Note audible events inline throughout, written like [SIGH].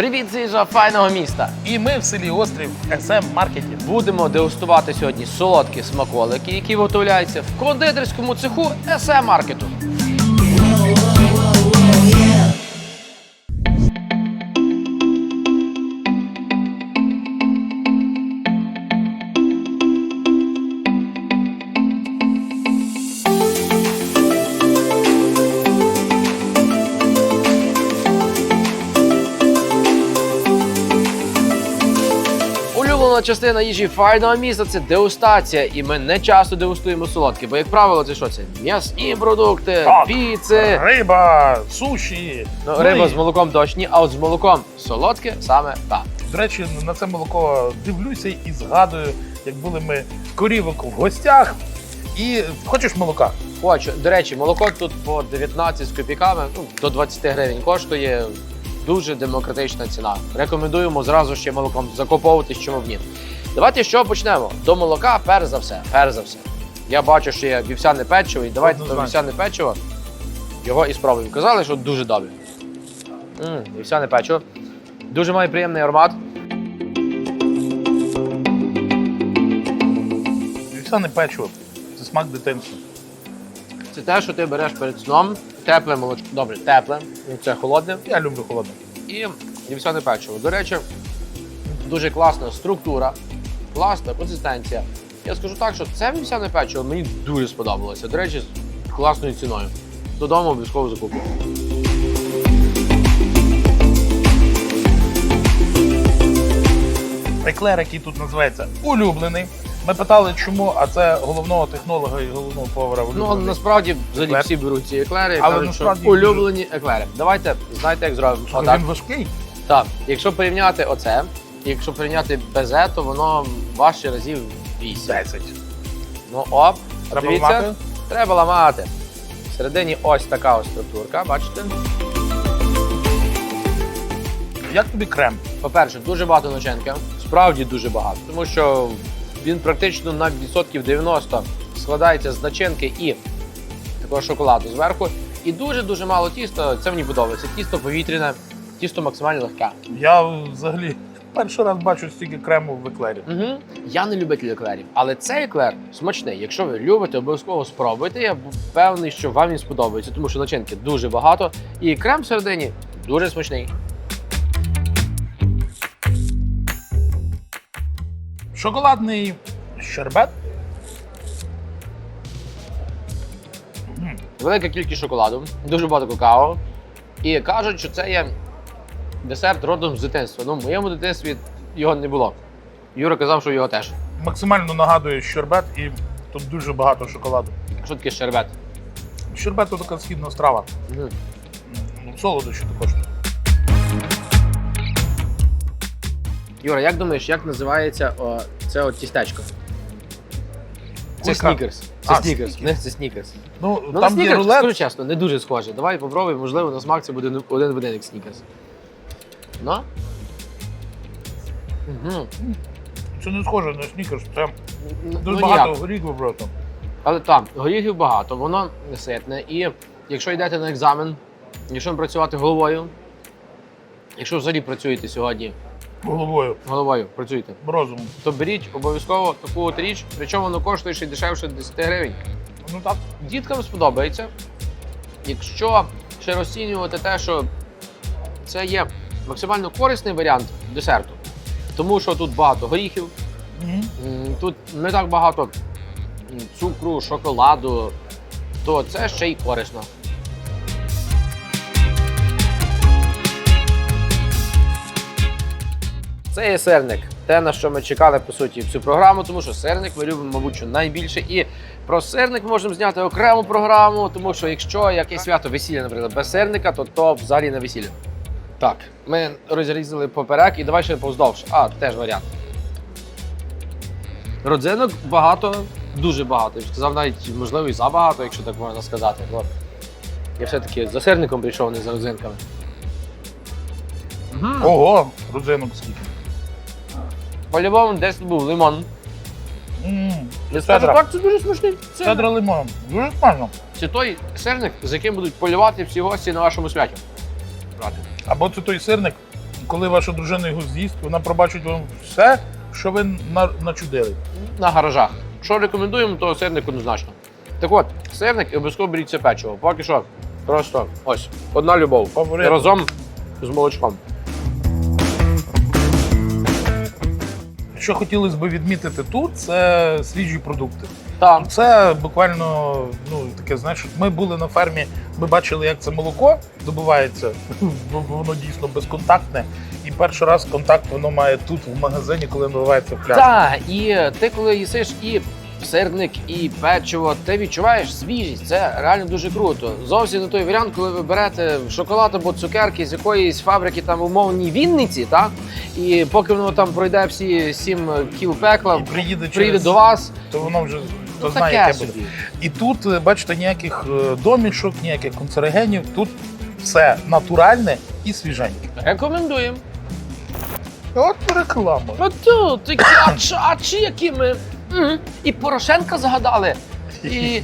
Привіт, зіжа файного міста! І ми в селі Острів СМ Маркеті. Будемо дегустувати сьогодні солодкі смаколики, які виготовляються в кондитерському цеху СЕ маркету. Улюблена частина їжі файного міста це дегустація, і ми не часто дегустуємо солодкі, бо як правило, це що це? М'ясні продукти, Так. піци. Риба, суші. Ну, Ну риба і, з молоком точні, а от з молоком солодке саме так. До речі, на це молоко дивлюся і згадую, як були ми в корівок в гостях. І хочеш молока? Хочу. До речі, молоко тут по 19 з копійками, ну, до 20 гривень коштує. Дуже демократична ціна. Рекомендуємо зразу ще молоком закуповуватись, чому б ні. Давайте з чого почнемо? До молока, перш за все. Перш за все. Я бачу, що є вівсяне печиво, і давайте до вівсяне печиво його і спробуємо. Казали, що дуже добре. М, вівсяне печиво. Дуже має приємний аромат. Вівсяне печиво. Це смак дитинства. Це те, що ти береш перед сном. Тепле молочко. Добре, тепле. Це холодне. Я люблю холодне. І вівсяне печиво. До речі, дуже класна структура, класна консистенція. Я скажу так, що це вівсяне печиво мені дуже сподобалося. До речі, з класною ціною. Додому обов'язково закуплю. Еклер, який тут називається улюблений. Ми питали, чому, а це головного технолога і головного повара Ну, улюблений. насправді взагалі Еклер. всі беруть ці еклери і Але кажуть, що насправді улюблені еклери. Давайте, знаєте, як зробимо. Але Отак. він важкий. Так, якщо порівняти оце, і якщо порівняти безе, то воно важче разів 8. 10. Ну оп, Треба дивіться, ламати? треба ламати. Всередині ось така ось структурка, бачите? Як тобі крем? По-перше, дуже багато начинки, справді дуже багато, тому що він практично на відсотків 90 складається з начинки і такого шоколаду зверху. І дуже-дуже мало тіста. Це мені подобається. Тісто повітряне, тісто максимально легке. Я взагалі перший раз бачу стільки крему в еклері. Угу. Я не любитель еклерів, але цей еклер смачний. Якщо ви любите, обов'язково спробуйте. Я впевнений, що вам він сподобається, тому що начинки дуже багато. І крем всередині дуже смачний. Шоколадний щербет. Велика кількість шоколаду, дуже багато какао. І кажуть, що це є десерт родом з дитинства. Ну, в моєму дитинстві його не було. Юра казав, що його теж. Максимально нагадує щербет і тут дуже багато шоколаду. Що таке щербет? Щербет то така східна страва. Ну, солодощі також. Юра, як думаєш, як називається о, це от тістечко? Це Кулька. снікерс. Це А, снікерс. Не, це снікерс. Ну, Ну, на там є снікерс, рулет. скажу чесно, не дуже схоже. Давай попробуємо, можливо, на смак це буде не- один в один як снікерс. Ну? Угу. Це не схоже на снікерс, це Ну, дуже ніяк. багато горіхів просто. Але так, горіхів багато, воно ситне. І якщо йдете на екзамен, якщо працювати головою, якщо взагалі працюєте сьогодні Головою, головою, працюєте, розумом. то беріть обов'язково таку от річ, причому воно коштує ще дешевше 10 гривень. Ну так. Діткам сподобається. Якщо ще розцінювати те, що це є максимально корисний варіант десерту, тому що тут багато горіхів, Мгм. м, тут не так багато цукру, шоколаду, то це ще й корисно. Це є сирник. Те, на що ми чекали по суті всю програму, тому що сирник ми любимо, мабуть, найбільше. І про сирник можемо зняти окрему програму, тому що якщо якесь свято весілля, наприклад, без сирника, то то взагалі не весілля. Так, ми розрізали поперек і давай ще повздовж. А, теж варіант. Родзинок багато, дуже багато. Я б сказав, навіть можливо і забагато, якщо так можна сказати. Бо я все-таки за сирником прийшов, не за родзинками. Ого, родзинок скільки. По-любому десь був лимон. М, Я скажу, так, це дуже смачний. Це, Цедра лимон. Дуже смачно. це той сирник, з яким будуть полювати всі гості на вашому святі. Брати. Або це той сирник, коли ваша дружина його з'їсть, вона пробачить вам все, що ви на- начудили. на гаражах. Що рекомендуємо, то сирник однозначно. Так от, сирник і обов'язково беріть це печиво. Поки що просто ось одна любов. Фаворит. Разом з молочком. Що хотілося б відмітити тут, це свіжі продукти. Так. Це буквально ну таке, знаєш, ми були на фермі, ми бачили, як це молоко добувається. [LAUGHS] Воно дійсно безконтактне. І перший раз контакт воно має тут в магазині, коли наливається в пляшку. Так, і ти коли їсиш і сирник, і печиво, ти відчуваєш свіжість. Це реально дуже круто. Зовсім не той варіант, коли ви берете шоколад або цукерки з якоїсь фабрики там умовній Вінниці, так? І поки воно там пройде всі сім кіл пекла, І приїде приїде через до вас. то воно вже то Ну, знає, таке яке буде. собі. І тут, е, бачите, ніяких е, домішок, ніяких канцерогенів. Тут все натуральне і свіженьке. Рекомендуємо. От реклама. Такі, а, чи, а чи які ми? М, І Порошенка згадали, і,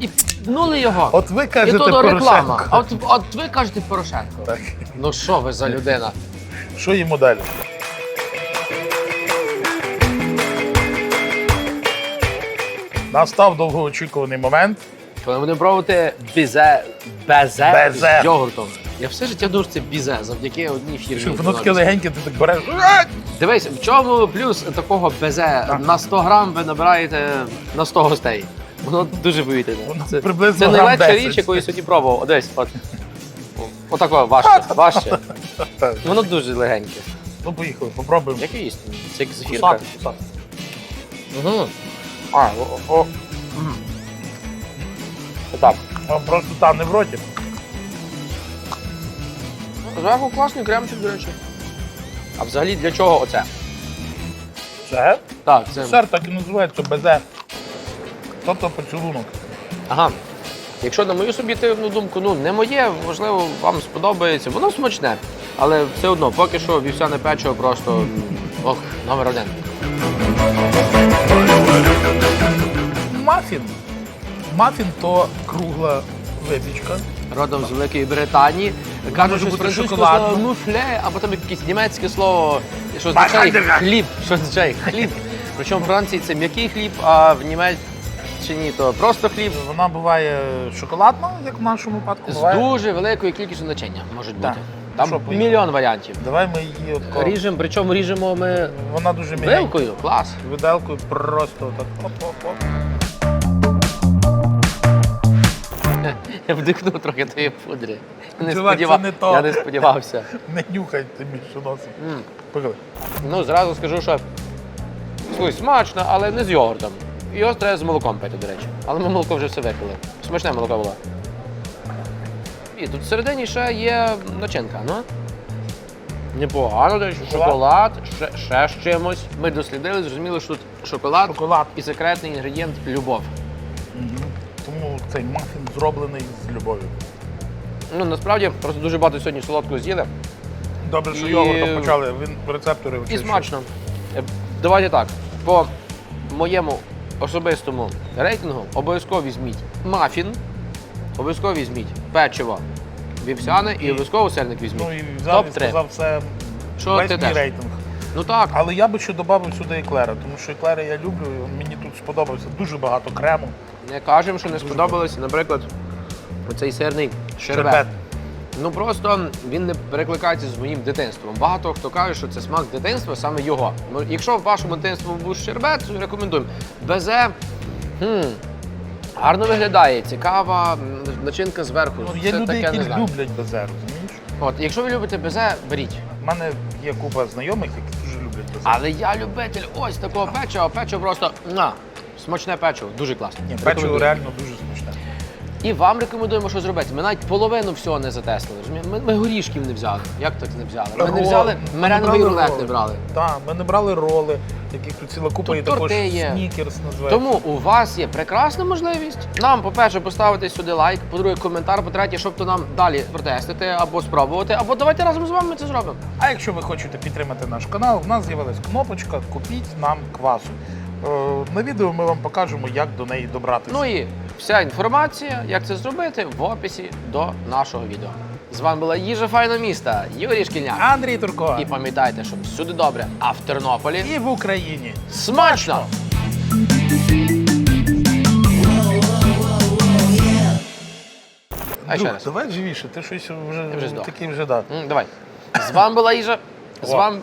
і пнули його. От ви і кажете то до реклама. Порошенко. А от, от ви кажете Порошенко. Так. Ну що ви за людина? Що їмо далі? Настав довгоочікуваний момент. Коли будемо пробувати бізе, безе, Безе. з йогуртом. Я все життя думав, що це бізе, завдяки одній фірмі. Що воно таке легеньке, ти так береш. Дивись, в чому плюс такого безе? На 100 грам ви набираєте на 100 гостей. Воно дуже повітряне. Це, приблизно це найлегша 10. річ, яку я сьогодні пробував. О, Десь, от. Отако, важче, важче. Воно дуже легеньке. Ну, поїхали, попробуємо. Як їсти? Це як зефірка. Угу. А, о, о. Отак. Просто там не в роті. Зверху класний кремчик, до речі. А взагалі для чого оце? Це Так, це. десерт так і називається безе. Тобто поцілунок. Ага. Якщо на мою суб'єктивну думку, ну не моє, можливо, вам сподобається. Воно смачне. Але все одно, поки що вівсяне печиво просто ох, номер один. Мафін. Мафін то кругла випічка. Родом з Великої Британії. Кажуть, що бути слова муфле, або там якесь німецьке слово, що означає хліб. Що означає хліб. Причому в Франції це м'який хліб, а в Німеччині то просто хліб. Вона буває шоколадна, як в нашому випадку. З Буває. дуже великою кількістю начиння можуть Так. бути. Там Що, мільйон варіантів. Давай ми її отко. Ріжемо, причому ріжемо ми Вона дуже м'ягенька. вилкою. Клас. Виделкою просто так. Оп-оп-оп. Я вдихнув трохи тої пудри. Не Чувак, сподівав... це не то. Я не сподівався. Не нюхай ти більше носом. М. Погли. Ну, зразу скажу, що слухай, смачно, але не з йогуртом. Його треба з молоком пити, до речі. Але ми молоко вже все випили. Смачне молоко було. І тут всередині ще є начинка, ну. Непогано, до речі, Шоколад. шоколад, ще, ще з чимось. Ми дослідили, зрозуміли, що тут шоколад Шоколад. і секретний інгредієнт любов. Мгм. Тому цей мафін зроблений з любов'ю. Ну, насправді, просто дуже багато сьогодні солодкого з'їли. Добре, що І- йогуртом почали. Він рецептори І смачно. Е, Давайте так. По моєму особистому рейтингу обов'язково візьміть мафін, обов'язково візьміть печиво вівсяне і обов'язково сирник візьміть. Ну і взяв і Топ-3. сказав все Що весь ти мій теж? рейтинг. Ну так. Але я би ще додав сюди еклера, тому що еклери я люблю. Мені тут сподобався дуже багато крему. Не кажемо, що не сподобалося, наприклад, оцей сирний щербет. Щербет. Ну просто він не перекликається з моїм дитинством. Багато хто каже, що це смак дитинства, саме його. Ну, якщо в вашому дитинстві був щербет, то рекомендуємо. Безе. Хм, гарно виглядає, цікава начинка зверху. Ну, є Це люди, таке які не знаю. люблять безе, розумієш? От, якщо ви любите безе, беріть. У мене є купа знайомих, які дуже люблять безе. Але я любитель ось такого печива, печиво просто на, смачне печиво, дуже класно. Ні, печиво реально дуже смачне. І вам рекомендуємо, що зробити. Ми навіть половину всього не затестили. розумієте? Ми, ми горішків не взяли. Як так не взяли? Ми не Рол- взяли ми брали рулет роли. не брали. Так, ми не брали роли, яких тут ціла купа, Тут і також торти є. снікерс називається. Тому у вас є прекрасна можливість нам, по-перше, поставити сюди лайк, по-друге, коментар, по-третє, щоб то нам далі протестити або спробувати, або давайте разом з вами це зробимо. А якщо ви хочете підтримати наш канал, в нас з'явилась кнопочка Купіть нам квасу. Е, На відео ми вам покажемо, як до неї добратися. Ну і вся інформація, як це зробити, в описі до нашого відео. З вами була їжа файного міста, Юрій Шкільняк. Андрій Турко. І пам'ятайте, що всюди добре, а в Тернополі І в Україні. смачно! А ще Друг, раз. давай живіше, ти щось вже, вже такий вже да. М, Давай. З вами була їжа. З О. вами